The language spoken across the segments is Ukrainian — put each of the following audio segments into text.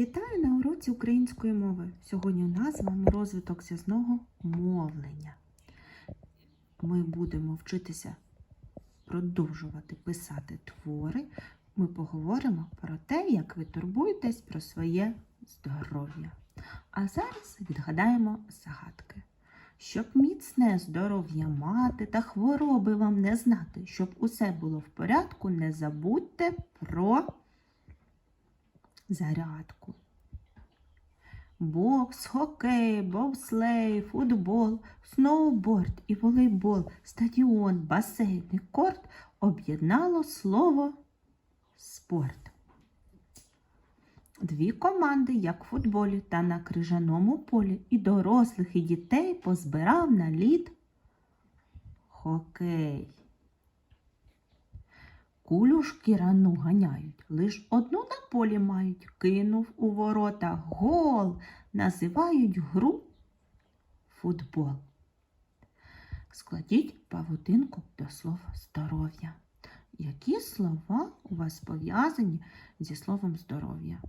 Вітаю на уроці української мови. Сьогодні у нас з вами розвиток зв'язного мовлення. Ми будемо вчитися продовжувати писати твори. Ми поговоримо про те, як ви турбуєтесь про своє здоров'я. А зараз відгадаємо загадки. Щоб міцне здоров'я мати та хвороби вам не знати, щоб усе було в порядку, не забудьте про зарядку. Бокс, хокей, бобслей, футбол, сноуборд і волейбол, стадіон, басейн і корт об'єднало слово спорт. Дві команди, як в футболі та на крижаному полі, і дорослих, і дітей позбирав на лід хокей. Кулю шкірану ганяють, лиш одну на полі мають, кинув у ворота гол, називають гру футбол. Складіть павутинку до слова здоров'я. Які слова у вас пов'язані зі словом здоров'я?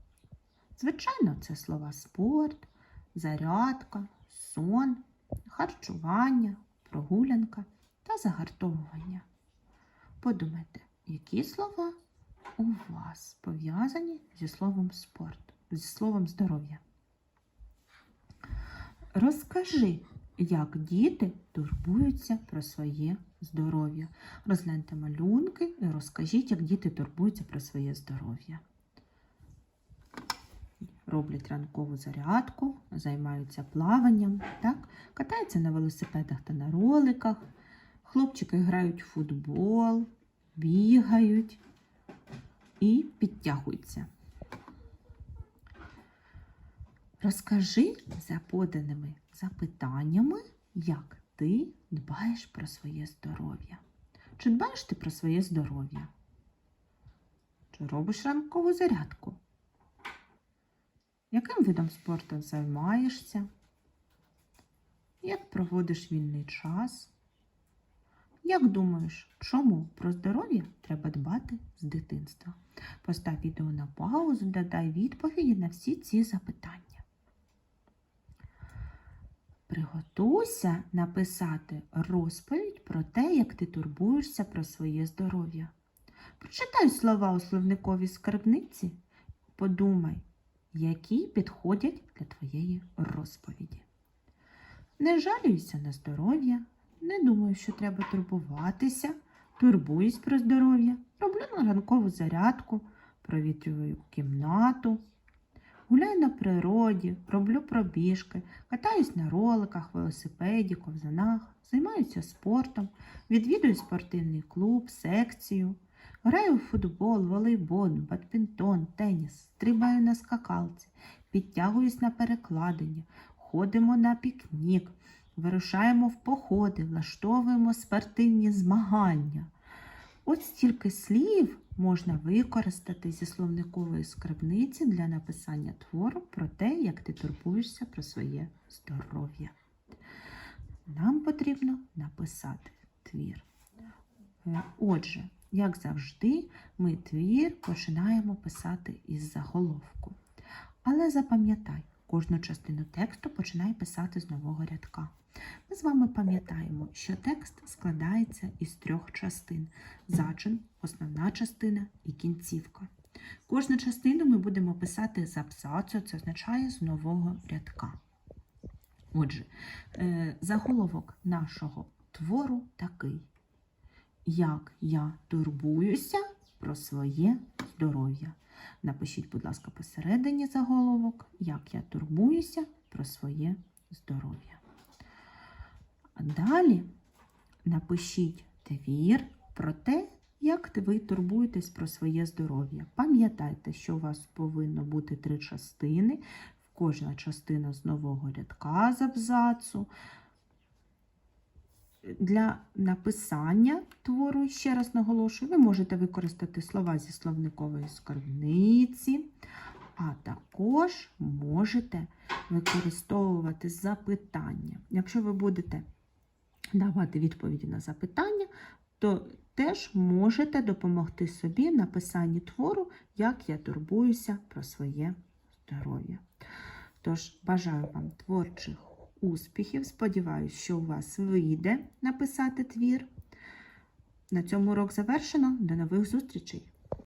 Звичайно, це слова спорт, зарядка, сон, харчування, прогулянка та загартовування. Подумайте, які слова у вас пов'язані зі словом спорт, зі словом здоров'я? Розкажи, як діти турбуються про своє здоров'я. Розгляньте малюнки і розкажіть, як діти турбуються про своє здоров'я. Роблять ранкову зарядку, займаються плаванням, так? катаються на велосипедах та на роликах. Хлопчики грають в футбол, бігають і підтягуються. Розкажи за поданими запитаннями, як ти дбаєш про своє здоров'я. Чи дбаєш ти про своє здоров'я? Чи робиш ранкову зарядку? Яким видом спорту займаєшся? Як проводиш вільний час? Як думаєш, чому про здоров'я треба дбати з дитинства? Постав відео на паузу, додай відповіді на всі ці запитання. Приготуйся написати розповідь про те, як ти турбуєшся про своє здоров'я. Прочитай слова у словниковій скарбниці. Подумай, які підходять для твоєї розповіді. Не жалюйся на здоров'я, не думаю, що треба турбуватися, турбуюсь про здоров'я, роблю ранкову зарядку, провітрюю кімнату, гуляю на природі, роблю пробіжки, катаюсь на роликах, велосипеді, ковзанах, займаюся спортом, відвідую спортивний клуб, секцію, граю в футбол, волейбол, бадмінтон, теніс, стрибаю на скакалці, підтягуюсь на перекладині, ходимо на пікнік. Вирушаємо в походи, влаштовуємо спортивні змагання. От стільки слів можна використати зі словникової скарбниці для написання твору про те, як ти турбуєшся про своє здоров'я. Нам потрібно написати твір. Е, Отже, як завжди, ми твір починаємо писати із заголовку. Але запам'ятай, кожну частину тексту починай писати з нового рядка. Ми з вами пам'ятаємо, що текст складається із трьох частин: зачин, основна частина і кінцівка. Кожну частину ми будемо писати з абзацу, це означає з нового рядка. Отже, е, заголовок нашого твору такий: Як я турбуюся про своє здоров'я. Напишіть, будь ласка, посередині заголовок, як я турбуюся про своє здоров'я. А далі напишіть твір про те, як ви турбуєтесь про своє здоров'я. Пам'ятайте, що у вас повинно бути три частини. Кожна частина з нового рядка з абзацу. Для написання твору, ще раз наголошую, ви можете використати слова зі словникової скарбниці, а також можете використовувати запитання. Якщо ви будете давати відповіді на запитання, то теж можете допомогти собі в написанні твору, як я турбуюся про своє здоров'я. Тож бажаю вам творчих успіхів. Сподіваюсь, що у вас вийде написати твір. На цьому урок завершено. До нових зустрічей!